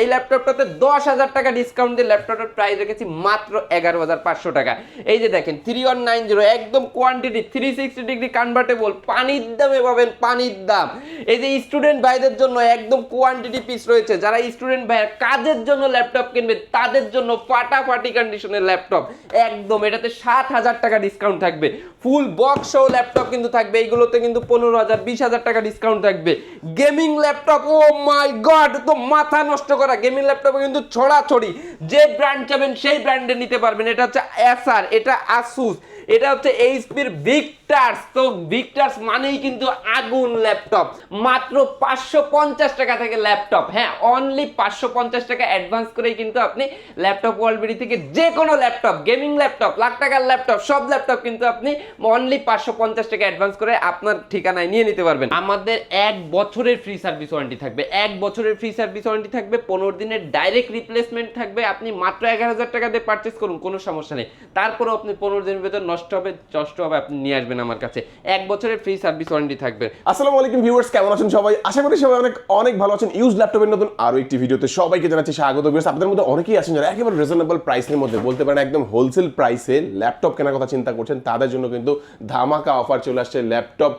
এই ল্যাপটপটাতে দশ হাজার টাকা ডিসকাউন্ট দিয়ে ল্যাপটপটার প্রাইস রেখেছি মাত্র এগারো হাজার পাঁচশো টাকা। এই যে দেখেন থ্রি ওয়ান নাইন জিরো একদম quantity three sixty degree convertible পানির দামে পাবেন, পানির দাম। এই যে স্টুডেন্ট ভাইদের জন্য একদম কোয়ান্টিটি পিস রয়েছে। যারা স্টুডেন্ট ভাইয়ের কাজের জন্য ল্যাপটপ কিনবে, তাদের জন্য ফাটাফাটি কন্ডিশনের ল্যাপটপ একদম, এটাতে সাত হাজার টাকা ডিসকাউন্ট থাকবে। ফুল বক্স সহ ল্যাপটপ কিন্তু থাকবে। এইগুলোতে কিন্তু পনেরো হাজার, বিশ হাজার টাকা ডিসকাউন্ট থাকবে। Gaming laptop O my god তো মাথা নষ্ট করা গেমিং ল্যাপটপে কিন্তু ছড়াছড়ি। যে ব্র্যান্ড চাবেন সেই ব্র্যান্ডে নিতে পারবেন। এটা হচ্ছে এসআর এটা আসুস এটা হচ্ছে এইচপির ভিক্টার্স তো ভিক্টার্স মানেই কিন্তু আগুন ল্যাপটপ। মাত্র পাঁচশো পঞ্চাশ টাকা থেকে ল্যাপটপ। হ্যাঁ অনলি পাঁচশো পঞ্চাশ টাকা অ্যাডভান্স করেই কিন্তু আপনি ল্যাপটপ ওয়ার্ল্ডবিডি থেকে যে কোনো ল্যাপটপ গেমিং ল্যাপটপ, লাখ টাকার ল্যাপটপ, সব ল্যাপটপ কিন্তু আপনি অনলি পাঁচশো পঞ্চাশ টাকা অ্যাডভান্স করে আপনার ঠিকানায় নিয়ে নিতে পারবেন। আমাদের এক বছরের ফ্রি সার্ভিস ওয়ারেন্টি থাকবে। এক বছরের ফ্রি সার্ভিস ওয়ারেন্টি থাকবে, পনেরো দিনের ডাইরেক্ট রিপ্লেসমেন্ট থাকবে। আপনি মাত্র এগারো হাজার টাকা দিয়ে পারচেস করুন, কোনো সমস্যা নেই। তারপরেও আপনি পনেরো দিনের ভেতর নষ্ট হবে কষ্ট হবে, আপনি নিয়ে আসবেন আমার কাছে। এক বছরের ফ্রি সার্ভিস ওয়ারেন্টি থাকবে। আসসালামু আলাইকুম ভিউয়ার্স কেমন আছেন সবাই? আশা করি সবাই অনেক অনেক ভালো আছেন। ইউজ ল্যাপটপের নতুন আরও একটি ভিডিওতে সবাইকে জানাচ্ছি স্বাগত। ভিউয়ার্স আপনাদের মধ্যে অনেকেই আছেন যারা একেবারে রিজনেবল প্রাইসের মধ্যে, বলতে পারেন একদম হোলসেল প্রাইসে ল্যাপটপ কেনার কথা চিন্তা করছেন, তাদের জন্য কিন্তু ধামাকা অফার চলে আসছে ল্যাপটপ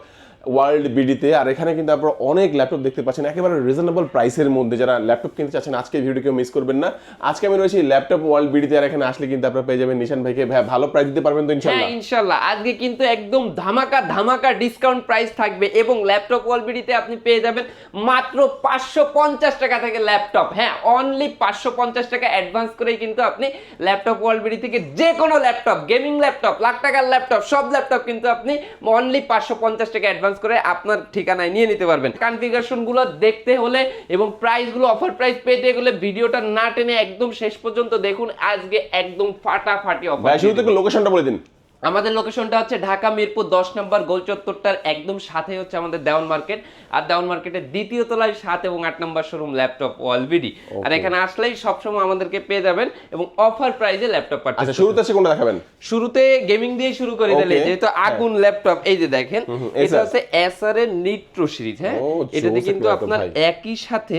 ওয়ার্ল্ড বিডিতে আর এখানে কিন্তু আপনারা অনেক ল্যাপটপ দেখতে পাচ্ছেন, একেবারে রিজনেবল প্রাইসের মধ্যে যারা ল্যাপটপ কিনতে চাচ্ছেন, আজকে ভিডিও কেউ মিস করবেন না। আজকে আমি রয়েছি ল্যাপটপ ওয়ার্ল্ড বিডিতে আর এখানে আসলে কিন্তু আপনারা পেয়ে যাবেন নিশান ভাইকে। ভাই ভালো প্রাইস দিতে পারবেন তো হ্যাঁ ইনশাল্লাহ। ইনশাল্লাহ আজকে কিন্তু একদম ধামাকা ধামাকা ডিসকাউন্ট প্রাইস থাকবে এবং ল্যাপটপ ওয়ার্ল্ড বিডিতে আপনি পেয়ে যাবেন মাত্র পাঁচশো পঞ্চাশ টাকা থেকে ল্যাপটপ হ্যাঁ অনলি পাঁচশো পঞ্চাশ টাকা অ্যাডভান্স করেই কিন্তু আপনি ল্যাপটপ ওয়ার্ল্ড বিডি থেকে যে কোনো ল্যাপটপ গেমিং ল্যাপটপ লাখ টাকার ল্যাপটপ সব ল্যাপটপ কিন্তু আপনি অনলি পাঁচশো পঞ্চাশ টাকা অ্যাডভান্স করে আপনার ঠিকানায় নিয়ে নিতে পারবেন। কনফিগারেশনগুলো দেখতে হলে এবং প্রাইসগুলো অফার প্রাইস পেতে গেলে ভিডিওটা না টেনে একদম শেষ পর্যন্ত দেখুন। আজকে একদম ফাটাফাটি অফার শুরু থেকে লোকেশনটা বলে দিন। আমাদের লোকেশনটা হচ্ছে ঢাকা মিরপুর দশ নম্বর গোল চত্বরটার একদম সাথে হচ্ছে আমাদের দেওয়ান মার্কেট। আর দেওয়ান মার্কেটের দ্বিতীয় তলায় সাত এবং আট নম্বর শোরুম ল্যাপটপ ওয়ালবিডি আর এখানে আসলেই সবসময় আমাদেরকে পেয়ে যাবেন এবং অফার প্রাইজে ল্যাপটপ পাচ্ছেন শুরুতে আছে কোনটা দেখাবেন? শুরুতে গেমিং দিয়ে শুরু করে দিলে যেহেতু আগুন ল্যাপটপ এই যে দেখেন এটা। হচ্ছে এসার এর নিট্রো সিরিজ হ্যাঁ? এটাতে কিন্তু আপনার একই সাথে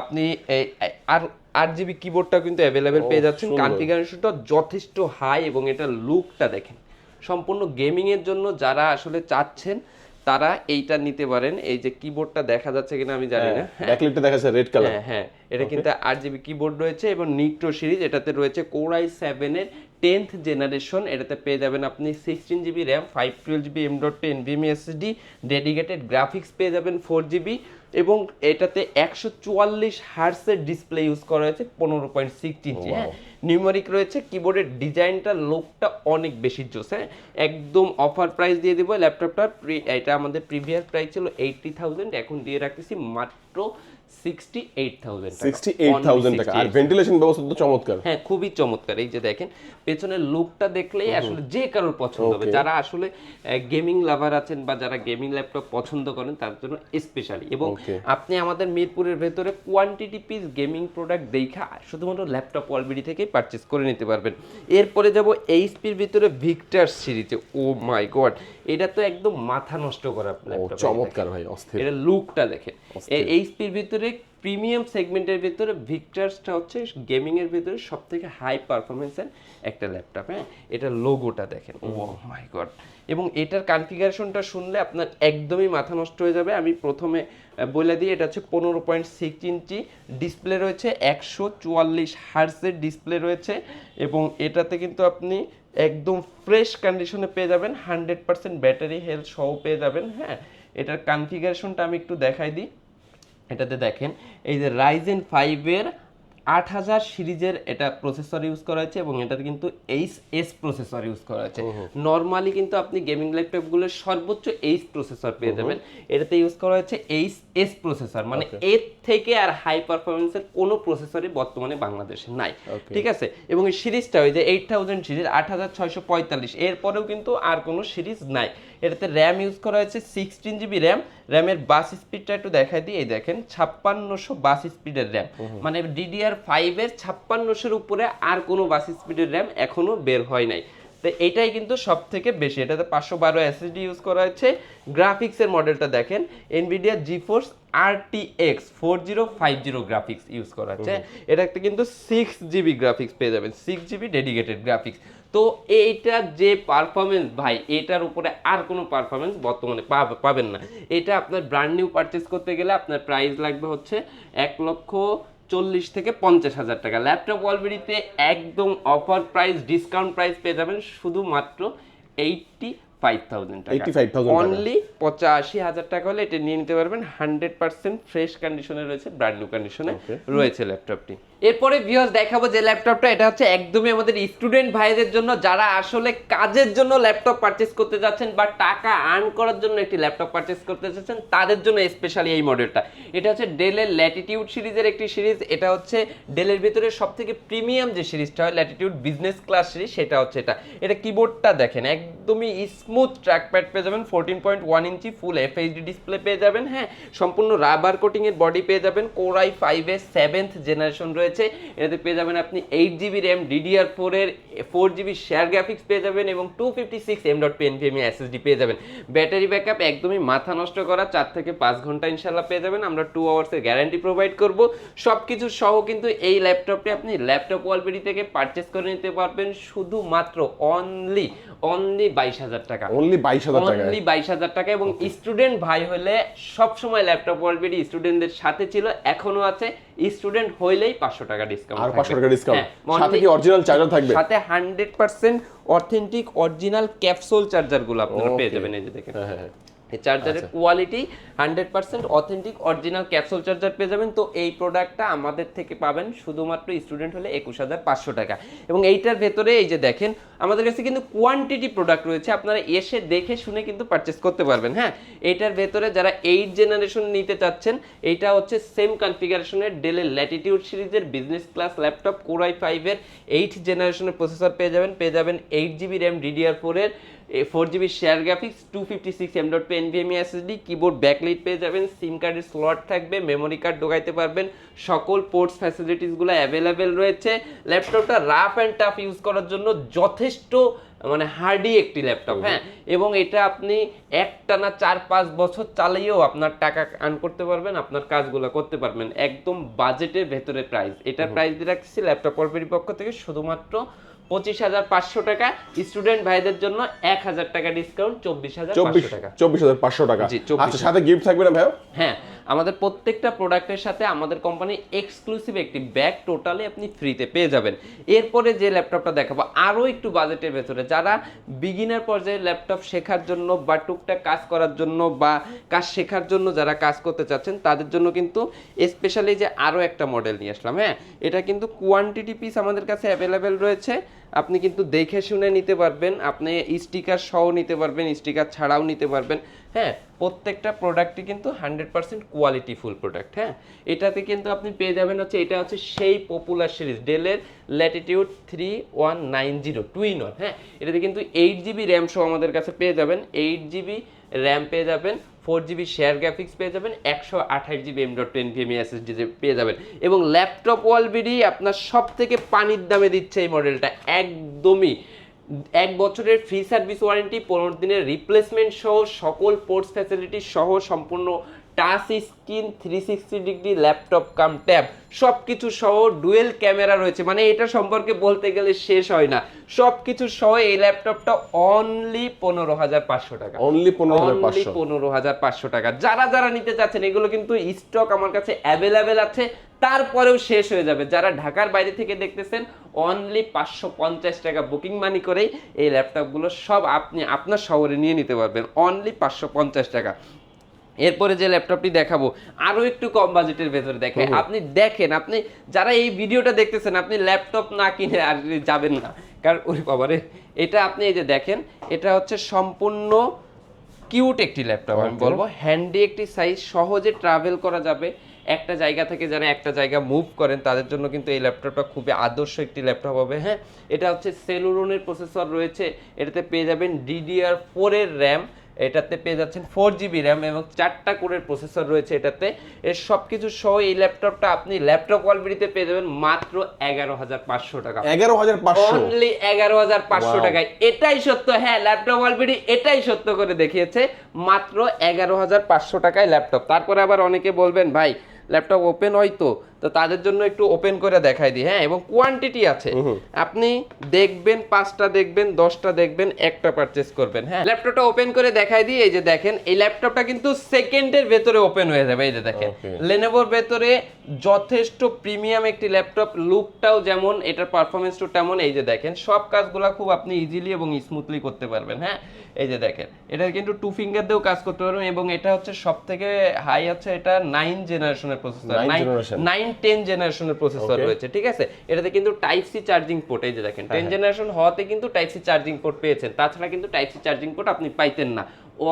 আপনি আর আট জিবি কিবোর্ডটা কিন্তু অ্যাভেলেবেল পেয়ে যাচ্ছেন। কনফিগারেশনটা যথেষ্ট হাই এবং এটা লুকটা দেখেন। সম্পূর্ণ গেমিং এর জন্য যারা আসলে চাচ্ছেন তারা এইটা নিতে পারেন। এই যে কিবোর্ডটা দেখা যাচ্ছে কিনা আমি জানি না। দেখা যাচ্ছে রেড কালার হ্যাঁ হ্যাঁ এটা কিন্তু আট জিবি কিবোর্ড রয়েছে এবং নিট্রো সিরিজ এটাতে রয়েছে কোরাই সেভেনের টেন্থ জেনারেশন এটাতে পেয়ে যাবেন আপনি sixteen GB RAM five twelve GB M dot ten VM SSD dedicated graphics পেয়ে যাবেন ফোর জিবি এবং এটাতে একশো চুয়াল্লিশ হার্সের ডিসপ্লে ইউজ করা হয়েছে পনেরো পয়েন্ট সিক্সটি ইঞ্চি। হ্যাঁ নিউমারিক রয়েছে কিবোর্ডের ডিজাইনটা লোকটা অনেক বেশি জোস। হ্যাঁ একদম অফার প্রাইস দিয়ে দেবো ল্যাপটপটা এটা আমাদের প্রিভিয়াস প্রাইস ছিল এইটটি থাউজেন্ড এখন দিয়ে রাখতেছি মাত্র টাকা। আর ভেন্টিলেশন ব্যবস্থা তো চমৎকার। হ্যাঁ খুবই চমৎকার। এই যে দেখেন পেছনের লুকটা দেখলেই আসলে যে কারোর পছন্দ হবে। যারা আসলে গেমিং লাভার আছেন বা যারা গেমিং ল্যাপটপ পছন্দ করেন তার জন্য স্পেশালি এবং আপনি আমাদের মিরপুরের ভেতরে কোয়ান্টিটি পিস গেমিং প্রোডাক্ট দেখা শুধুমাত্র ল্যাপটপ ওয়ালবিডি থেকেই পারচেস করে নিতে পারবেন। এরপরে যাব এইচপির ভিতরে ভিক্টার সিরিজে ও মাই গড এটা তো একদম মাথা নষ্ট করা চমৎকার ভাই অস্থির। এটা লুকটা দেখেন। অস্থির। এইচপির ভিতরে প্রিমিয়াম সেগমেন্টের ভিতরে ভিক্টার্সটা হচ্ছে গেমিং এর ভিতরে সব থেকে হাই পারফরমেন্সের একটা ল্যাপটপ হ্যাঁ? এটা লোগোটা দেখেন। ও মাই গড এবং এটার কনফিগারেশনটা শুনলে আপনার একদমই মাথা নষ্ট হয়ে যাবে। আমি প্রথমে বলে দিই এটা হচ্ছে পনেরো পয়েন্ট সিক্স ইঞ্চি। ডিসপ্লে রয়েছে একশো চুয়াল্লিশ হার্সের ডিসপ্লে রয়েছে এবং এটাতে কিন্তু আপনি একদম ফ্রেশ কন্ডিশনে পেয়ে যাবেন হান্ড্রেড পার্সেন্ট ব্যাটারি হেলথ সহ পেয়ে যাবেন হ্যাঁ? এটার কনফিগারেশনটা আমি একটু দেখাই দিই। এটাতে দেখেন, এই যে রাইজেন ফাইভের আট হাজার সিরিজের এটা প্রসেসর ইউজ করা হয়েছে এবং এটাতে কিন্তু এইচ এস প্রসেসর ইউজ করা হয়েছে। নর্মালি কিন্তু আপনি গেমিং ল্যাপটপগুলোর সর্বোচ্চ এইচ প্রসেসর পেয়ে যাবেন। এটাতে ইউজ করা হয়েছে এইচ এস প্রসেসর মানে এর থেকে আর হাই পারফরমেন্সের কোনো প্রসেসরই বর্তমানে বাংলাদেশে নাই। ঠিক আছে? এবং এই সিরিজটা ওই যে এইট থাউজেন্ড সিরিজ আট হাজার ছয়শো পঁয়তাল্লিশ এরপরেও কিন্তু আর কোনো সিরিজ নাই। এটাতে র্যাম ইউজ করা হয়েছে সিক্সটিন জিবি র্যাম র্যামের বাস স্পিডটা একটু দেখাই দিই। এই দেখেন ছাপ্পান্নশো বাস স্পিডের র্যাম মানে ডিডিআর ফাইভের ছাপ্পান্নশোর উপরে আর কোনো বাস স্পিডের র্যাম এখনও বের হয় নাই। তো এটাই কিন্তু সব থেকে বেশি। এটাতে পাঁচশো বারো এসএসডি ইউজ করা হয়েছে। গ্রাফিক্সের মডেলটা দেখেন। Nvidia GeForce R T X four zero five zero graphics use করা হচ্ছে। এটাতে কিন্তু সিক্স জিবি গ্রাফিক্স পেয়ে যাবেন। সিক্স জিবি ডেডিকেটেড গ্রাফিক্স তো এইটার যে পারফরমেন্স ভাই, এটার উপরে আর কোনো পারফরমেন্স বর্তমানে পাব- পাবেন না। এটা আপনার ব্র্যান্ড নিউ পারচেস করতে গেলে আপনার প্রাইস লাগবে হচ্ছে এক লক্ষ চল্লিশ থেকে পঞ্চাশ হাজার টাকা। ল্যাপটপ অলরেডিতে একদম অফার প্রাইস ডিসকাউন্ট প্রাইস পেয়ে যাবেন। শুধুমাত্র এইটটি ফাইভ থাউজেন্ড টাকা। 85,000 টাকা। অনলি পঁচাশি হাজার টাকা হলে এটা নিয়ে নিতে পারবেন। হান্ড্রেড পার্সেন্ট ফ্রেশ কন্ডিশনে রয়েছে ব্র্যান্ড নিউ কন্ডিশনে রয়েছে ল্যাপটপটি এরপরে ভিউয়ার্স দেখাবো যে ল্যাপটপটা এটা হচ্ছে একদমই আমাদের স্টুডেন্ট ভাইদের জন্য যারা আসলে কাজের জন্য ল্যাপটপ পারচেস করতে যাচ্ছেন বা টাকা আর্ন করার জন্য একটি ল্যাপটপ পারচেস করতে যাচ্ছেন তাদের জন্য স্পেশালি এই মডেলটা এটা হচ্ছে ডেলের ল্যাটিটিউড সিরিজের একটি সিরিজ। এটা হচ্ছে ডেলের ভিতরে সব থেকে প্রিমিয়াম যে সিরিজটা হয় ল্যাটিটিউড বিজনেস ক্লাস সিরিজ সেটা হচ্ছে এটা। এটা কিবোর্ডটা দেখেন একদমই স্মুথ ট্র্যাকপ্যাড পেয়ে যাবেন fourteen point one inch full FHD display পেয়ে যাবেন হ্যাঁ সম্পূর্ণ রাবার কোটিংয়ের বডি পেয়ে যাবেন কোরাই ফাইভ এর সেভেন্থ জেনারেশন রয়েছে। এটাতে পেয়ে যাবেন আপনি এইট জিবি র্যাম ডিডিআর ফোরের ফোর জিবি শেয়ার গ্রাফিক্স পেয়ে যাবেন এবং two fifty six M dot pen PM SSD পেয়ে যাবেন। ব্যাটারি ব্যাকআপ একদমই মাথা নষ্ট করা, চার থেকে পাঁচ ঘণ্টা ইনশাল্লাহ পেয়ে যাবেন। আমরা টু আওয়ার্সের গ্যারান্টি প্রোভাইড করব। সব কিছু সহ কিন্তু এই ল্যাপটপটি আপনি ল্যাপটপ ওয়ালবেরি থেকে পারচেস করে নিতে পারবেন শুধুমাত্র অনলি অনলি বাইশ হাজার টাকা। অনলি বাইশ হাজার টাকা অনলি বাইশ হাজার টাকা এবং স্টুডেন্ট ভাই হলে সব সময় ল্যাপটপ অলরেডি স্টুডেন্টদের সাথে ছিল এখনও আছে। স্টুডেন্ট হইলেই পাঁচশো টাকা ডিসকাউন্ট আর পাঁচশো টাকা ডিসকাউন্ট হ্যাঁ, সাথে কি অরিজিনাল চার্জার থাকবে? সাথে hundred percent authentic original capsule চার্জারগুলো আপনারা পেয়ে যাবেন এই যে দেখেন। হ্যাঁ হ্যাঁ হ্যাঁ। এই চার্জারের quality hundred percent authentic original capsule charger পেয়ে যাবেন। তো এই প্রোডাক্টটা আমাদের থেকে পাবেন শুধুমাত্র স্টুডেন্ট হলে একুশ হাজার পাঁচশো টাকা। এবং এইটার ভেতরে এই যে দেখেন আমাদের কাছে কিন্তু কোয়ান্টিটি প্রোডাক্ট রয়েছে। আপনারা এসে দেখে শুনে কিন্তু পারচেস করতে পারবেন হ্যাঁ? এইটার ভেতরে যারা এইট জেনারেশন নিতে চাচ্ছেন এইটা হচ্ছে সেম কনফিগারেশনের ডেলের ল্যাটিটিউড সিরিজের business class laptop core i ফাইভের এইট জেনারেশনের প্রসেসর পেয়ে যাবেন। পেয়ে যাবেন এইট জিবি র্যাম ডিডিআর ফোরের four GB share graphics two fifty six M dot NVMe SSD keyboard backlight পেয়ে যাবেন সিম কার্ডের স্লট থাকবে মেমোরি কার্ড ঢোকাইতে পারবেন সকল পোর্টস ফ্যাসিলিটিসগুলো অ্যাভেলেবেল রয়েছে। ল্যাপটপটা রাফ অ্যান্ড টাফ ইউজ করার জন্য যথেষ্ট মানে হার্ডি একটি ল্যাপটপ হ্যাঁ? এবং এটা আপনি একটানা চার পাঁচ বছর চালিয়েও আপনার টাকা আর্ন করতে পারবেন আপনার কাজগুলো করতে পারবেন একদম বাজেটের ভেতরে প্রাইস এটার প্রাইস দিয়ে রাখছি ল্যাপটপ পর্বের পক্ষ থেকে শুধুমাত্র পঁচিশ হাজার পাঁচশো টাকা। স্টুডেন্ট ভাইদের জন্য এক হাজার টাকা ডিসকাউন্ট চব্বিশ হাজার চব্বিশ টাকা। চব্বিশ হাজার পাঁচশো টাকা। আচ্ছা সাথে গিফট থাকবে না ভাই হ্যাঁ আমাদের প্রত্যেকটা প্রোডাক্টের সাথে আমাদের কোম্পানি এক্সক্লুসিভ একটি ব্যাগ টোটালি আপনি ফ্রিতে পেয়ে যাবেন। এরপরে যে ল্যাপটপটা দেখাবো, আরও একটু বাজেটের ভেতরে। যারা বিগিনার পর্যায়ে ল্যাপটপ শেখার জন্য বা টুকটাক কাজ করার জন্য বা কাজ শেখার জন্য যারা কাজ করতে চাচ্ছেন, তাদের জন্য কিন্তু স্পেশালি যে আরও একটা মডেল নিয়ে আসলাম হ্যাঁ? এটা কিন্তু কোয়ান্টিটি পিস আমাদের কাছে অ্যাভেলেবেল রয়েছে। আপনি কিন্তু দেখে শুনে নিতে পারবেন, আপনি স্টিকার সহ নিতে পারবেন স্টিকার ছাড়াও নিতে পারবেন। হ্যাঁ প্রত্যেকটা প্রোডাক্টই কিন্তু hundred percent quality full product হ্যাঁ? এটাতে কিন্তু আপনি পেয়ে যাবেন হচ্ছে, এটা হচ্ছে সেই পপুলার সিরিজ ডেলের latitude three one nine zero two in one হ্যাঁ? এটাতে কিন্তু এইট জিবি র্যাম সহ আমাদের কাছে পেয়ে যাবেন এইট জিবি র্যাম পেয়ে যাবেন ফোর জিবি শেয়ার গ্রাফিক্স পেয়ে যাবেন, একশো আঠাশ GB M dot ten PM SSD পেয়ে যাবেন। এবং ল্যাপটপ ওয়ালবিডি আপনার সব থেকে পানির দামে দিচ্ছে এই মডেলটা একদমই এক বছরের ফ্রি সার্ভিস ওয়ারেন্টি পনেরো দিনের রিপ্লেসমেন্ট সহ সকল পোর্টস ফ্যাসিলিটি সহ সম্পূর্ণ touch screen three sixty degree laptop cum tab সব কিছু সহ ডুয়েল ক্যামেরা রয়েছে। মানে এটা সম্পর্কে বলতে গেলে শেষ হয় না। সব কিছু সহ এই ল্যাপটপটা অনলি পনেরো হাজার পাঁচশো টাকা। অনলি পনেরো হাজার অনলি পাঁচশো পনেরো হাজার পাঁচশো টাকা। যারা যারা নিতে চাচ্ছেন এগুলো কিন্তু স্টক আমার কাছে অ্যাভেলেবেল আছে। তারপরেও শেষ হয়ে যাবে। যারা ঢাকার বাইরে থেকে দেখতেছেন অনলি পাঁচশো পঞ্চাশ টাকা বুকিং মানি করেই এই ল্যাপটপগুলো সব আপনি আপনার শহরে নিয়ে নিতে পারবেন। অনলি পাঁচশো পঞ্চাশ টাকা। এরপরে যে ল্যাপটপটি দেখাবো আরও একটু কম বাজেটের ভেতরে দেখে। আপনি দেখেন আপনি যারা এই ভিডিওটা দেখতেছেন আপনি ল্যাপটপ না কিনে আর যাবেন না। কারণ ওরে বাবারে এটা আপনি এই যে দেখেন এটা হচ্ছে সম্পূর্ণ কিউট একটি ল্যাপটপ। আমি বলব হ্যান্ডি একটি সাইজ সহজে ট্রাভেল করা যাবে। একটা জায়গা থেকে যারা একটা জায়গা মুভ করেন তাদের জন্য কিন্তু এই ল্যাপটপটা খুবই আদর্শ একটি ল্যাপটপ হবে হ্যাঁ? এটা হচ্ছে সেলুরনের প্রসেসর রয়েছে এটাতে পেয়ে যাবেন ডিডিআর ফোরের র্যাম এটাতে পেয়ে যাচ্ছেন ফোর জিবি র্যাম এবং চারটা কোরের প্রসেসর রয়েছে এটাতে। এর সব কিছু সহ এই ল্যাপটপটা আপনি ল্যাপটপ কোয়ালিটিতে পেয়ে যাবেন মাত্র এগারো হাজার পাঁচশো টাকা। এগারো হাজার পাঁচশো। অনলি এগারো হাজার পাঁচশো টাকায়। এটাই সত্য হ্যাঁ ল্যাপটপ অলরেডি এটাই সত্য করে দেখিয়েছে। মাত্র এগারো হাজার পাঁচশো টাকায় ল্যাপটপ তারপরে আবার অনেকে বলবেন ভাই ল্যাপটপ ওপেন হয় তো? তো তাদের জন্য একটু ওপেন করে দেখাই দিই। হ্যাঁ এবং কোয়ান্টিটি আছে। আপনি দেখবেন পাঁচটা দেখবেন দশটা দেখবেন একটা পারচেস করবেন। হ্যাঁ ল্যাপটপটা ওপেন করে দেখাই দিই। এই যে দেখেন এই ল্যাপটপটা কিন্তু সেকেন্ডের ভেতরে ওপেন হয়ে যাবে। এই যে দেখেন. লেনোভোর ভেতরে যথেষ্ট প্রিমিয়াম একটি ল্যাপটপ লুকটাও যেমন এটার পারফরমেন্সটাও তেমন। এই যে দেখেন সব কাজগুলো খুব আপনি ইজিলি এবং স্মুথলি করতে পারবেন। হ্যাঁ এই যে দেখেন এটা কিন্তু টু ফিঙ্গার দিয়েও কাজ করতে পারবেন এবং এটা হচ্ছে সব থেকে হাই আছে এটা নাইন জেনারেশনের প্রসেসর নাইন টেন জেনারেশনের প্রসেসর. রয়েছে ঠিক আছে? এটাতে কিন্তু টাইপ সি চার্জিং পোর্ট এই যে দেখেন হ্যাঁ, টেন জেনারেশন হওয়াতে কিন্তু টাইপ সি চার্জিং পোর্ট পেয়েছেন। তাছাড়া কিন্তু টাইপ সি চার্জিং পোর্ট আপনি পাইতেন না।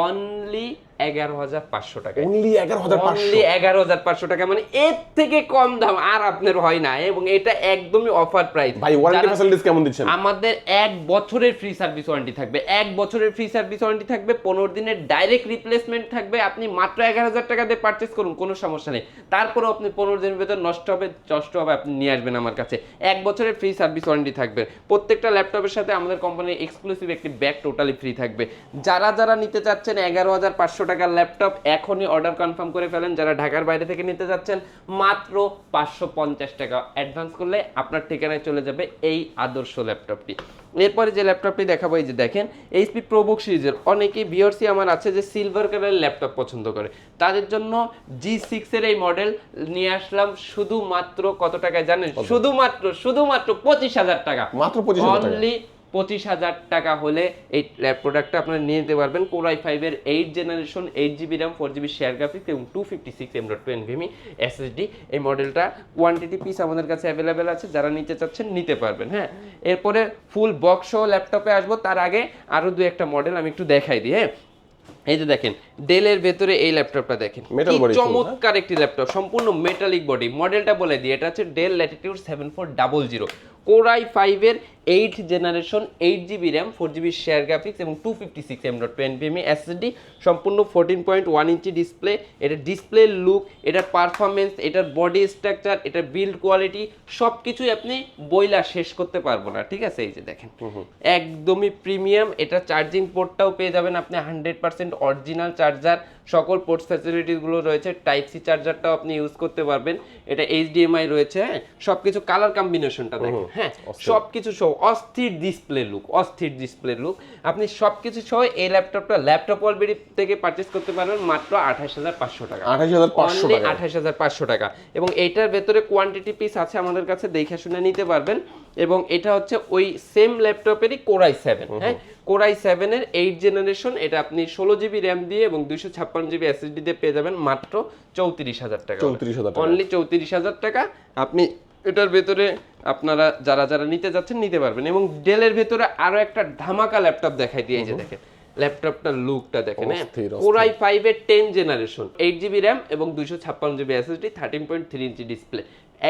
অনলি এগারো হাজার পাঁচশো টাকা অনলি এগারো হাজার পাঁচশো। অনলি এগারো হাজার পাঁচশো টাকা মানে এর থেকে কম দাম আর আপনার হয় না এবং এটা একদমই অফার প্রাইস ভাই ওয়ারেন্টি ফ্যাসিলিটিস কেমন দিচ্ছেন? আমাদের এক বছরের ফ্রি সার্ভিস ওয়ারেন্টি থাকবে। এক বছরের ফ্রি সার্ভিস ওয়ারেন্টি থাকবে পনেরো দিনের ডাইরেক্ট রিপ্লেসমেন্ট থাকবে। আপনি মাত্র এগারো হাজার টাকা দিয়ে পারচেস করুন কোনো সমস্যা নেই। তারপরেও আপনি পনেরো দিনের ভেতর নষ্ট হবে নষ্ট হবে আপনি নিয়ে আসবেন আমার কাছে। এক বছরের ফ্রি সার্ভিস ওয়ারেন্টি থাকবে। প্রত্যেকটা ল্যাপটপের সাথে আমাদের কোম্পানির এক্সক্লুসিভ একটি ব্যাগ টোটালি ফ্রি থাকবে। যারা যারা নিতে চাচ্ছেন এগারো হাজার পাঁচশো টাকার ল্যাপটপ এখনই অর্ডার কনফার্ম করে ফেলেন। যারা ঢাকার বাইরে থেকে নিতে যাচ্ছেন মাত্র পাঁচশো পঞ্চাশ টাকা অ্যাডভান্স করলে আপনার ঠিকানায় চলে যাবে এই আদর্শ ল্যাপটপটি এরপরে যে ল্যাপটপটি দেখাবো এই যে দেখেন এইচপি প্রোবুক সিরিজের অনেকেই বিওরসি আমার আছে যে সিলভার কালারের ল্যাপটপ পছন্দ করে। তাদের জন্য জি সিক্সের এই মডেল নিয়ে আসলাম শুধুমাত্র কত টাকায় জানেন? শুধুমাত্র শুধুমাত্র পঁচিশ হাজার টাকা। মাত্র 25,000 টাকা। অনলি পঁচিশ হাজার টাকা হলে এই প্রোডাক্টটা আপনারা নিয়ে নিতে পারবেন। কোরাই ফাইভের eight generation eight GB RAM four GB share graphics এবং two fifty six M dot two NVMe SSD এই মডেলটা কোয়ান্টিটি পিস আমাদের কাছে অ্যাভেলেবেল আছে যারা নিতে চাচ্ছেন নিতে পারবেন হ্যাঁ? এরপরে ফুল বক্স সহ ল্যাপটপে আসব। তার আগে আরও দু একটা মডেল আমি একটু দেখাই দিই হ্যাঁ? এই যে দেখেন ডেলের ভেতরে এই ল্যাপটপটা দেখেন। চমৎকার একটি ল্যাপটপ সম্পূর্ণ মেটালিক বডি মডেলটা বলে দিই এটা হচ্ছে Dell latitude seven four double zero core i ফাইভের eight generation eight GB RAM four GB share graphics এবং two fifty six M dot twenty MA SSD সম্পূর্ণ fourteen point one inch display এটার display look এটার performance এটার body structure এটার build quality সব কিছুই আপনি বইলা শেষ করতে পারব না ঠিক আছে? এই যে দেখেন। একদমই প্রিমিয়াম এটা চার্জিং পোর্টটাও পেয়ে যাবেন আপনি হান্ড্রেড পার্সেন্ট অরিজিনাল চার্জার সকল পোর্টস ফ্যাসিলিটিসগুলো রয়েছে টাইপ সি চার্জারটাও আপনি ইউজ করতে পারবেন এটা এইচডিএমআই রয়েছে হ্যাঁ? সব কিছু কালার কম্বিনেশনটা দেখেন। হ্যাঁ সব কিছু সহ অস্থির ডিসপ্লে লুক অস্থির ডিসপ্লে লুক আপনি সব কিছু সহ এই ল্যাপটপটা ল্যাপটপ অলবেডি থেকে পারচেস করতে পারবেন মাত্র আঠাশ হাজার পাঁচশো টাকা। আঠাশ হাজার পাঁচশো Only টাকা। 28,500 টাকা। এবং এটার ভেতরে কোয়ান্টিটি পিস আছে আমাদের কাছে দেখে শুনে নিতে পারবেন। এবং এটা হচ্ছে ওই সেম ল্যাপটপেরই কোরাই সেভেন হ্যাঁ? কোরাই সেভেনের এইট জেনারেশন এটা আপনি ষোলো জিবি র্যাম দিয়ে এবং দুইশো ছাপ্পান্ন জিবি এসএসডি দিয়ে পেয়ে যাবেন মাত্র চৌত্রিশ হাজার টাকা। 34,000 টাকা। অনলি চৌত্রিশ হাজার টাকা। আপনি এটার ভেতরে আপনারা যারা যারা নিতে যাচ্ছেন নিতে পারবেন। এবং ডেলের ভেতরে আরও একটা ধামাকা ল্যাপটপ দেখাই দিয়ে যে দেখেন ল্যাপটপটার লুকটা দেখেন হ্যাঁ? আই ফাইভ এর ten generation eight GB RAM এবং দুইশো ছাপ্পান্ন GB SSD thirteen point three inch display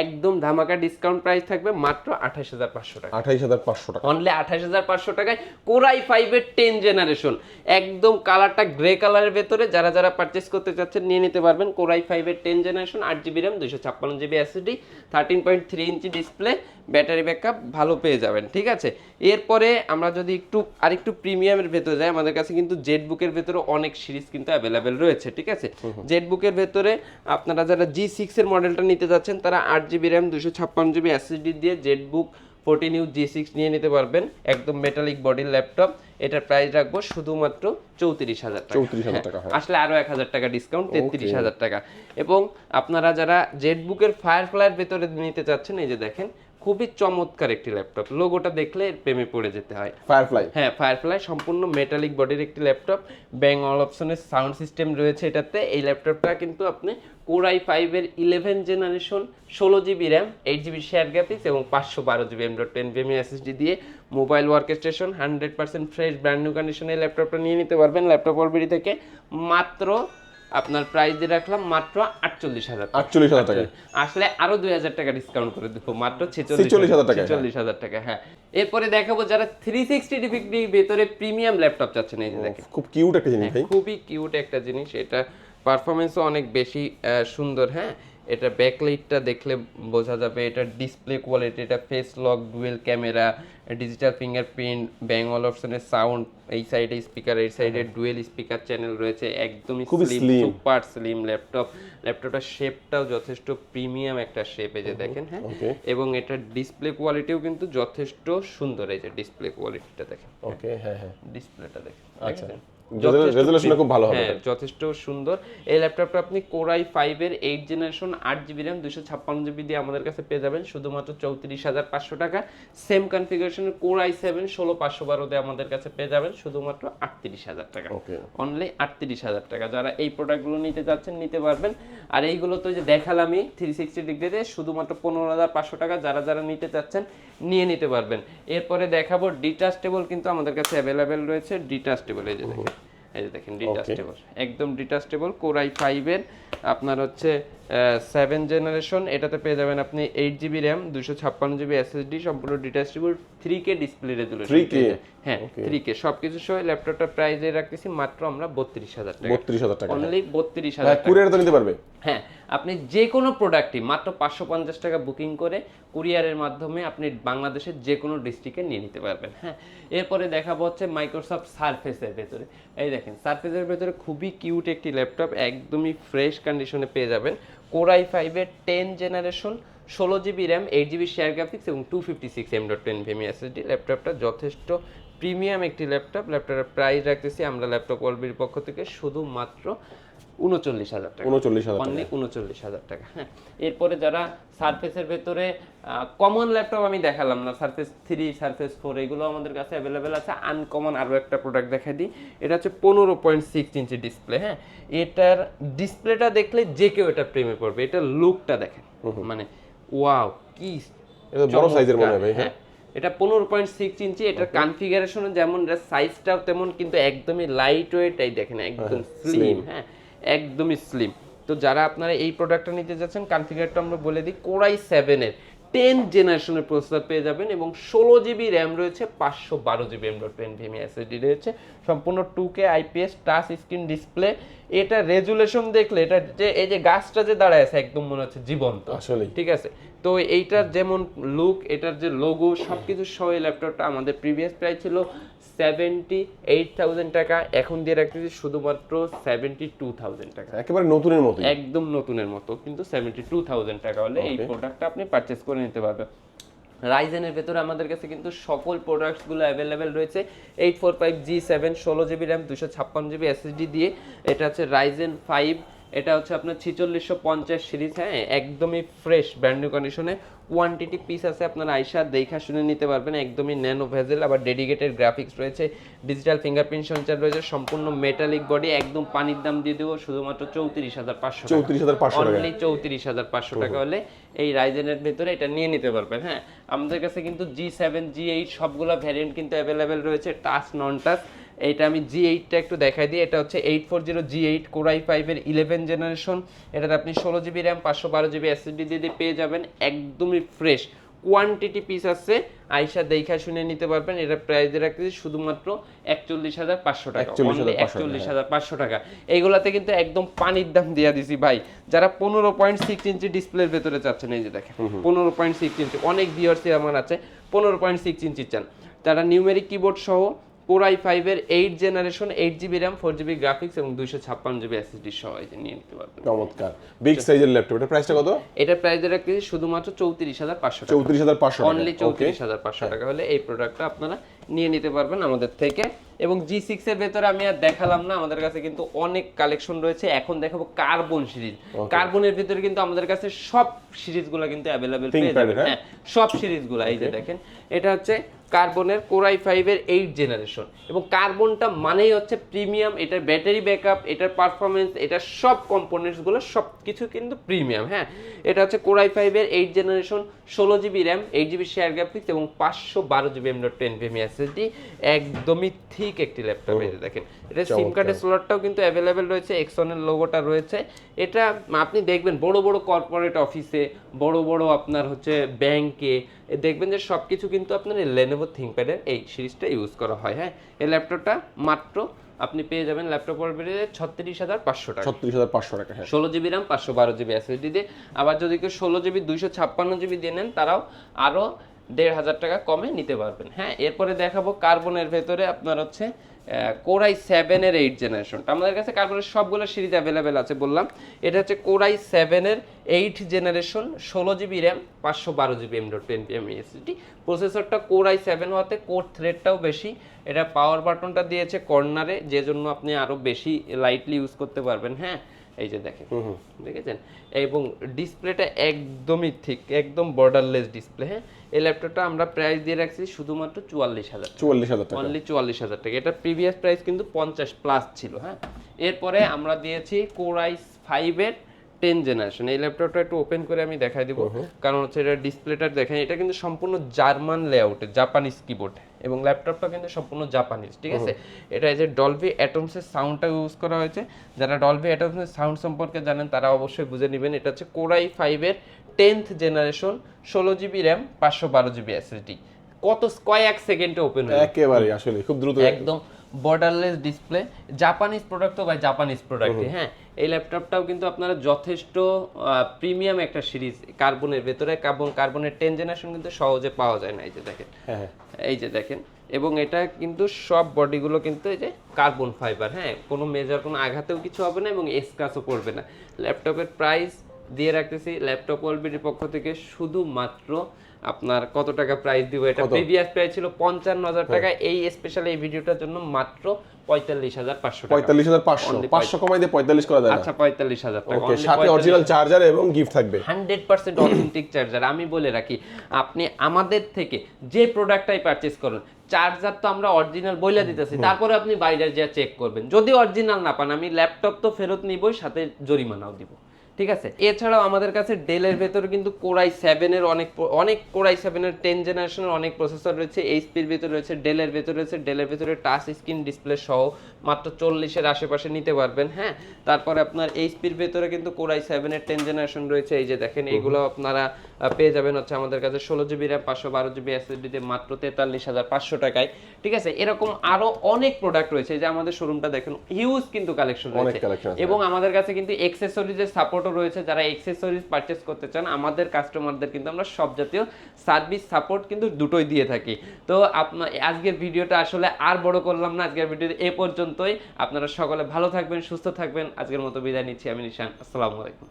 একদম ধামাকা ডিসকাউন্ট প্রাইস থাকবে মাত্র আঠাশ হাজার পাঁচশো টাকা। আঠাইশ হাজার পাঁচশো টাকা। অনলি আঠাশ হাজার পাঁচশো টাকায় কোরাই ফাইভের টেন জেনারেশন একদম কালারটা গ্রে কালারের ভেতরে যারা যারা পারচেস করতে চাচ্ছেন নিয়ে নিতে পারবেন কোরাই ফাইভের টেন জেনারেশন আট জিবি র্যাম দুইশো ছাপ্পান্ন GB SSD thirteen point three inch display battery backup ভালো পেয়ে যাবেন ঠিক আছে? এরপরে আমরা যদি একটু আরেকটু প্রিমিয়ামের ভেতরে যাই আমাদের কাছে কিন্তু জেড বুকের ভেতরে অনেক সিরিজ কিন্তু অ্যাভেলেবেল রয়েছে ঠিক আছে? জেড বুকের ভেতরে আপনারা যারা জি সিক্সের মডেলটা নিতে যাচ্ছেন তারা আট জিবি র্যাম দুশো ছাপ্পান্ন জিবি এসএসডি দিয়ে Z book fourteen U G six নিয়ে নিতে পারবেন। একদম মেটালিক বডির ল্যাপটপ এটার প্রাইস রাখব শুধুমাত্র চৌত্রিশ হাজার টাকা। 34,000 টাকা, হ্যাঁ। আসলে আরও এক হাজার টাকা ডিসকাউন্ট তেত্রিশ হাজার টাকা। এবং আপনারা যারা জেড বুকের ফায়ার ফ্লাইয়ের ভেতরে নিতে চাচ্ছেন এই যে দেখেন খুবই চমৎকার একটি ল্যাপটপ। লোগোটা দেখলে প্রেমে পড়ে যেতে হয়। ফায়ারফ্লাই হ্যাঁ ফায়ারফ্লাই সম্পূর্ণ মেটালিক বডির একটি ল্যাপটপ। ব্যাং অল অপশনের সাউন্ড সিস্টেম রয়েছে এটাতে। এই ল্যাপটপটা কিন্তু আপনি কোরাই ফাইভের ইলেভেন জেনারেশন ষোলো GB RAM eight GB share graphics এবং পাঁচশো বারো GB M dot ten VMe SSD দিয়ে mobile work station hundred percent fresh brand new কন্ডিশনে এই ল্যাপটপটা নিয়ে নিতে পারবেন ল্যাপটপ অলবেডি থেকে। মাত্র আপনার প্রাইস দিয়ে রাখলাম মাত্র আটচল্লিশ হাজার আটচল্লিশ হাজার টাকা। আসলে আরও দুই হাজার টাকা ডিসকাউন্ট করে দেবো মাত্র 46,000 টাকা, হ্যাঁ। ছেচল্লিশ হাজার টাকা হ্যাঁ। এরপরে দেখাবো যারা থ্রি সিক্সটি ডিগ্রির ভেতরে প্রিমিয়াম ল্যাপটপ চাচ্ছেন এই যে দেখেন। খুব কিউট একটা জিনিস ভাই। খুবই কিউট একটা জিনিস এটা পারফরমেন্সও অনেক বেশি সুন্দর হ্যাঁ। এটা ব্যাকলাইটটা দেখলে বোঝা যাবে এটা ডিসপ্লে কোয়ালিটি এটা face lock dual camera digital fingerprint ব্যাং অপশনের সাউন্ড এই সাইডে স্পিকার এই সাইডে ডুয়েল স্পিকার চ্যানেল রয়েছে একদমই স্লিম। সুপার স্লিম ল্যাপটপ ল্যাপটপটার শেপটাও যথেষ্ট প্রিমিয়াম একটা শেপ এই যে দেখেন হ্যাঁ? এবং এটার ডিসপ্লে কোয়ালিটিও কিন্তু যথেষ্ট সুন্দর এই যে ডিসপ্লে কোয়ালিটিটা দেখেন ওকে হ্যাঁ হ্যাঁ। ডিসপ্লেটা দেখেন আচ্ছা। দেখেছেন? Resol- টা খুব ভালো হবে। হ্যাঁ, যথেষ্ট সুন্দর। এই ল্যাপটপটা আপনি কোরাই ফাইভ এর এইট জেনারেশন আট জিবি র্যাম দুশো ছাপ্পান্ন জিবি দিয়ে আমাদের কাছে পেয়ে যাবেন। শুধুমাত্র চৌত্রিশ হাজার পাঁচশো টাকা। সেম কনফিগারেশনের কোরাই সেভেন ষোলো পাঁচশো বারো দিয়ে আমাদের কাছে পেয়ে যাবেন। শুধুমাত্র আটত্রিশ হাজার টাকা। অনলি আটত্রিশ হাজার টাকা। যারা এই প্রোডাক্টগুলো নিতে চাচ্ছেন নিতে পারবেন। আর এইগুলো তো যে দেখালামই থ্রি সিক্সটি ডিগ্রিতে শুধুমাত্র পনেরো হাজার পাঁচশো টাকা যারা যারা নিতে চাচ্ছেন নিয়ে নিতে পারবেন। এরপরে দেখাবো ডিটাচটেবল কিন্তু আমাদের কাছে অ্যাভেলেবেল রয়েছে ডিটাচটেবল এই যে দেখেন। এই যে দেখেন ডিটাচেবল একদম ডিটাচটেবল কোরাই ফাইভের আপনার হচ্ছে সেভেন জেনারেশন এটাতে পেয়ে যাবেন আপনি এইট জিবি র্যাম দুশো ছাপ্পান্ন জিবি এসএসডি সম্পূর্ণ detachable three K display resolution 3K? হ্যাঁ থ্রি কে সবকিছু সহ ল্যাপটপটার প্রাইসে রাখতেছি মাত্র আমরা বত্রিশ হাজার টাকা। বত্রিশ হাজার টাকা। অনলি বত্রিশ হাজার টাকা। কুরিয়ারে তো নিতে পারবে। হ্যাঁ আপনি যে কোনো প্রোডাক্টই মাত্র পাঁচশো পঞ্চাশ টাকা বুকিং করে কুরিয়ারের মাধ্যমে আপনি বাংলাদেশের যে কোনো ডিস্ট্রিক্টে নিয়ে নিতে পারবেন। হ্যাঁ এরপরে দেখাবো হচ্ছে মাইক্রোসফট সারফেসের ভেতরে। এই দেখেন সারফেসের ভেতরে খুবই কিউট একটি ল্যাপটপ একদমই ফ্রেশ কন্ডিশনে পেয়ে যাবেন। কোরাই ফাইভের টেন জেনারেশন ষোলো GB RAM eight GB share graphics এবং two fifty six M dot ten VMe SSD ল্যাপটপটা যথেষ্ট প্রিমিয়াম একটি ল্যাপটপ। ল্যাপটপের প্রাইস রাখতেছি আমরা ল্যাপটপ ওয়ার্ল্ডের পক্ষ থেকে। শুধুমাত্র উনচল্লিশ হাজার টাকা। উনচল্লিশ হাজার অনলি উনচল্লিশ হাজার টাকা হ্যাঁ। এরপরে যারা সারফেসের ভেতরে কমন ল্যাপটপ আমি দেখালাম না সারফেস থ্রি সারফেস ফোর এগুলো আমাদের কাছে অ্যাভেলেবেল আছে। আনকমন আরও একটা প্রোডাক্ট দেখা দিই। এটা হচ্ছে পনেরো পয়েন্ট সিক্স ইঞ্চি ডিসপ্লে হ্যাঁ। এটার ডিসপ্লেটা দেখলে যে কেউ এটা প্রেমে পড়বে। এটার লুকটা দেখেন। মানে ওয়াও কি বড় সাইজের মনে হয় ভাই হ্যাঁ। এটা পনেরো পয়েন্ট সিক্স ইঞ্চি এটার কনফিগারেশন যেমন সাইজটাও তেমন কিন্তু একদমই লাইট ওয়েট এই দেখেন একদম স্লিম হ্যাঁ। একদমই স্লিম তো যারা আপনারা এই প্রোডাক্টটা নিতে যাচ্ছেন কনফিগারটা আমরা বলে দিই কোরাই সেভেনের টেন জেনারেশনের প্রসেসর পেয়ে যাবেন এবং ষোলো জিবি র্যাম রয়েছে পাঁচশো বারো GB M dot ten VMe SSD রয়েছে। সম্পূর্ণ two K IPS touch screen display এটা রেজুলেশন দেখলে এটা যে এই যে গাছটা যে দাঁড়ায় আছে একদম মনে হচ্ছে জীবন্ত। আসলে ঠিক আছে? তো এইটার যেমন লুক এটার যে লোগো সবকিছু সহ এই ল্যাপটপটা আমাদের প্রিভিয়াস প্রাইস ছিল সেভেন্টি এইট থাউজেন্ড টাকা এখন দিয়ে রাখতেছি শুধুমাত্র সেভেন্টি টু থাউজেন্ড টাকা। একেবারে নতুনের মতোই। একদম নতুনের মতো কিন্তু সেভেন্টি টু থাউজেন্ড টাকা হলে এই প্রোডাক্টটা আপনি পারচেস করে নিতে পারবেন। রাইজেনের ভেতরে আমাদের কাছে কিন্তু সকল প্রোডাক্টসগুলো অ্যাভেলেবেল রয়েছে। Eight four five G seven ষোলো জিবি র্যাম দুশো ছাপ্পান্ন জিবি এসএসডি দিয়ে। এটা হচ্ছে রাইজেন ফাইভ এটা হচ্ছে আপনার ছিচল্লিশশো পঞ্চাশ সিরিজ হ্যাঁ একদমই ফ্রেশ ব্র্যান্ড নিউ কন্ডিশনে কোয়ান্টিটি পিস আছে আপনার আইসা দেখা শুনে নিতে পারবেন একদমই ন্যানো ভেজেল আবার ডেডিকেটেড গ্রাফিক্স রয়েছে ডিজিটাল ফিঙ্গারপ্রিন্ট সেন্সার রয়েছে সম্পূর্ণ মেটালিক বডি একদম পানির দাম দিয়ে দেবো শুধুমাত্র চৌত্রিশ হাজার পাঁচশো চৌত্রিশ হাজার পাঁচশো টাকা। অনলি চৌত্রিশ হাজার পাঁচশো টাকা হলে এই রাইজেনের ভেতরে এটা নিয়ে নিতে পারবেন হ্যাঁ। আমাদের কাছে কিন্তু জি সেভেন জি এইট সবগুলো ভ্যারিয়েন্ট কিন্তু অ্যাভেলেবেল রয়েছে টাচ নন টাচ এইটা আমি জি এইটটা একটু দেখাই দিই। এটা হচ্ছে eight four zero G eight core i ফাইভের ইলেভেন জেনারেশন এটাতে আপনি ষোলো জিবি র্যাম পাঁচশো বারো জিবি এসএসডি দিয়ে দিয়ে পেয়ে যাবেন। একদমই ফ্রেশ কোয়ান্টিটি পিস আছে। আইসা দেখা শুনে নিতে পারবেন। এটা প্রাইস রাখতেছি শুধুমাত্র একচল্লিশ হাজার পাঁচশো টাকা। একচল্লিশ হাজার পাঁচশো টাকা। এইগুলাতে কিন্তু একদম পানির দাম দিয়ে দিছি ভাই। যারা পনেরো পয়েন্ট সিক্স ইঞ্চি ডিসপ্লের ভেতরে চাচ্ছেন এই যে দেখেন পনেরো পয়েন্ট সিক্স ইঞ্চি অনেক ভিউয়ার্সই আমার আছে পনেরো পয়েন্ট সিক্স ইঞ্চি চান। তারা নিউমেরিক কিবোর্ড সহ কোরাই ফাইভের eight generation eight GB RAM four GB graphics এবং দুইশো ছাপ্পান্ন জিবি এসএসডি সহ নিয়ে নিতে পারবেন। চমৎকার। বিগ সাইজের ল্যাপটপ এটার প্রাইসটা কত? এটার প্রাইস রাখতেছি শুধুমাত্র চৌত্রিশ হাজার পাঁচশো চৌত্রিশ হাজার পাঁচশো অনলি চৌত্রিশ হাজার পাঁচশো টাকা হলে এই প্রোডাক্টটা আপনারা নিয়ে নিতে পারবেন আমাদের থেকে। এবং জি সিক্স এর ভেতরে আমি আর দেখালাম না আমাদের কাছে কিন্তু অনেক কালেকশন রয়েছে। এখন দেখাবো কার্বন সিরিজ কার্বনের ভিতরে কিন্তু আমাদের কাছে সব সিরিজগুলো কিন্তু অ্যাভেলেবেল পেয়ে যাবেন। হ্যাঁ? হ্যাঁ সব সিরিজগুলো এই যে দেখেন। এটা হচ্ছে কার্বনের কোরাই ফাইভের এইট জেনারেশন এবং কার্বনটা মানেই হচ্ছে প্রিমিয়াম এটার ব্যাটারি ব্যাকআপ এটার পারফরমেন্স এটার সব কম্পোনেন্টসগুলো সব কিছু কিন্তু প্রিমিয়াম হ্যাঁ? এটা হচ্ছে কোরাই ফাইভের এইট জেনারেশন ষোলো GB RAM eight GB share graphics এবং পাঁচশো বারো GB M dot ten VM SSD একদমই ঠিক একটি ল্যাপটপ এই যে দেখেন। এটা সিম কার্ডের স্লটটাও কিন্তু অ্যাভেলেবেল রয়েছে এক্সনের লোগোটা রয়েছে। এটা আপনি দেখবেন বড় বড় কর্পোরেট অফিসে বড় বড় আপনার হচ্ছে ব্যাংকে দেখবেন যে সব কিছু কিন্তু আপনার লেনোভো থিঙ্কপ্যাডের এই সিরিজটা ইউজ করা হয় হ্যাঁ? এই ল্যাপটপটা মাত্র আপনি পেয়ে যাবেন ল্যাপটপ পড়বে ছত্রিশ হাজার পাঁচশো টাকা। ছত্রিশ হাজার পাঁচশো টাকা হ্যাঁ। ষোলো জিবি র্যাম পাঁচশো বারো জিবি এসএসডি দিয়ে আবার যদি কেউ ষোলো জিবি দুইশো ছাপ্পান্ন জিবি দিয়ে নেন তারাও আরও দেড় হাজার টাকা কমে নিতে পারবেন। হ্যাঁ এরপরে দেখাবো কার্বনের ভেতরে আপনার হচ্ছে কোরাই সেভেনের এইট জেনারেশনটা আমাদের কাছে কার্বনের সবগুলো সিরিজ অ্যাভেলেবেল আছে বললাম। এটা হচ্ছে কোরাই সেভেনের এইট জেনারেশন ষোলো জিবি র্যাম পাঁচশো বারো GB M dot ten PM SSD প্রসেসরটা core i seven হওয়াতে কোর থ্রেডটাও বেশি। এটা পাওয়ার বাটনটা দিয়েছে কর্নারে যে জন্য আপনি আরও বেশি লাইটলি ইউজ করতে পারবেন। হ্যাঁ এই যে দেখেন দেখেছেন? এবং ডিসপ্লেটা একদমই ঠিক একদম বর্ডারলেস ডিসপ্লে হ্যাঁ? এই ল্যাপটপটা আমরা প্রাইস দিয়ে রাখছি শুধুমাত্র চুয়াল্লিশ হাজার চুয়াল্লিশ হাজার টাকা। অনলি চুয়াল্লিশ হাজার টাকা। এটা প্রিভিয়াস প্রাইস কিন্তু পঞ্চাশ প্লাস ছিল হ্যাঁ? এরপরে আমরা দিয়েছি কোরাইস ফাইভের টেন জেনারেশন এই ল্যাপটপটা একটু ওপেন করে আমি দেখাই দিব। কারণ হচ্ছে এটা ডিসপ্লেটা দেখেন এটা কিন্তু সম্পূর্ণ জার্মান লেআউটে জাপানিজ কিবোর্ড এবং ল্যাপটপটা কিন্তু সম্পূর্ণ জাপানিজ ঠিক আছে? এটা এই যে ডলবি অ্যাটমসের সাউন্ডটা ইউজ করা হয়েছে। যারা ডলবি অ্যাটমসের সাউন্ড সম্পর্কে জানেন তারা অবশ্যই বুঝে নেবেন। এটা হচ্ছে কোরাই ফাইভের টেন্থ জেনারেশন ষোলো জিবি র্যাম পাঁচশো বারো জিবি অ্যাসিডিটি কত কয়েক সেকেন্ডে ওপেন হয় একেবারে আসলে খুব দ্রুত একদম। বর্ডারলেস ডিসপ্লে জাপানিজ প্রোডাক্ট তো ভাই জাপানিজ প্রোডাক্ট হ্যাঁ? এই ল্যাপটপটাও কিন্তু আপনারা যথেষ্ট প্রিমিয়াম একটা সিরিজ কার্বনের ভেতরে কার্বন কার্বনের টেন জেনারেশন কিন্তু সহজে পাওয়া যায় না এই যে দেখেন। হ্যাঁ হ্যাঁ। এই যে দেখেন এবং এটা কিন্তু সব বডিগুলো কিন্তু এই যে কার্বন ফাইবার হ্যাঁ? কোনো মেজার কোনো আঘাতেও কিছু হবে না এবং স্ক্রাচও পড়বে না। ল্যাপটপের প্রাইস দিয়ে রাখতেছি ল্যাপটপ ওয়ালবিটির পক্ষ থেকে শুধুমাত্র আপনার কত টাকা প্রাইস দিব? এটা প্রিভিয়াস প্রাইস ছিল পঞ্চান্ন হাজার টাকা। এই স্পেশাল এই ভিডিওটার জন্য মাত্র পঁয়তাল্লিশ হাজার পাঁচশো টাকা। পঁয়তাল্লিশ হাজার পাঁচশো। পাঁচশো কমাই দিয়ে পঁয়তাল্লিশ করা যায় আচ্ছা পঁয়তাল্লিশ হাজার টাকা। সাথে অরিজিনাল চার্জার এবং গিফট থাকবে। হান্ড্রেড পার্সেন্ট অথেন্টিক চার্জার আমি বলে রাখি আপনি আমাদের থেকে যে প্রোডাক্টটাই পারচেস করুন চার্জার তো আমরা অরিজিনাল বইলা দিতেছি। তারপরে আপনি বাইরে যা চেক করবেন। যদি অরিজিনাল না পান আমি ল্যাপটপ তো ফেরত নিবই সাথে জরিমানাও দিব। ঠিক আছে? এছাড়াও আমাদের কাছে ডেলের ভেতরে কিন্তু কোরাই সেভেনের অনেক অনেক কোরাই সেভেনের টেন জেনারেশনের অনেক প্রসেসর রয়েছে এইচপির ভেতরে রয়েছে ডেলের ভেতরে রয়েছে ডেলের ভেতরে টাচ স্ক্রিন ডিসপ্লে সহ মাত্র চল্লিশের আশেপাশে নিতে পারবেন হ্যাঁ? তারপরে আপনার এইচপির ভেতরে কিন্তু কোরাই সেভেনের টেন জেনারেশন রয়েছে এই যে দেখেন এইগুলো আপনারা পেয়ে যাবেন হচ্ছে আমাদের কাছে ষোলো জিবি র্যাম পাঁচশো বারো জিবি এসএসডিতে মাত্র তেতাল্লিশ হাজার পাঁচশো টাকায় ঠিক আছে? এরকম আরও অনেক প্রোডাক্ট রয়েছে যে আমাদের শোরুমটা দেখেন হিউজ কিন্তু কালেকশন রয়েছে। এবং আমাদের কাছে কিন্তু এক্সেসরিজের সাপোর্টও রয়েছে, যারা এক্সেসরিজ পারচেস করতে চান, আমাদের কাস্টমারদের কিন্তু আমরা সব জাতীয় সার্ভিস সাপোর্ট কিন্তু দুটোই দিয়ে থাকি। তো আপনার আজকের ভিডিওটা আসলে আর বড় করলাম না, আজকের ভিডিও এ পর্যন্তই। আপনারা সকলে ভালো থাকবেন, সুস্থ থাকবেন। আজকের মতো বিদায় নিচ্ছি আমি নিশান। আসসালামু আলাইকুম।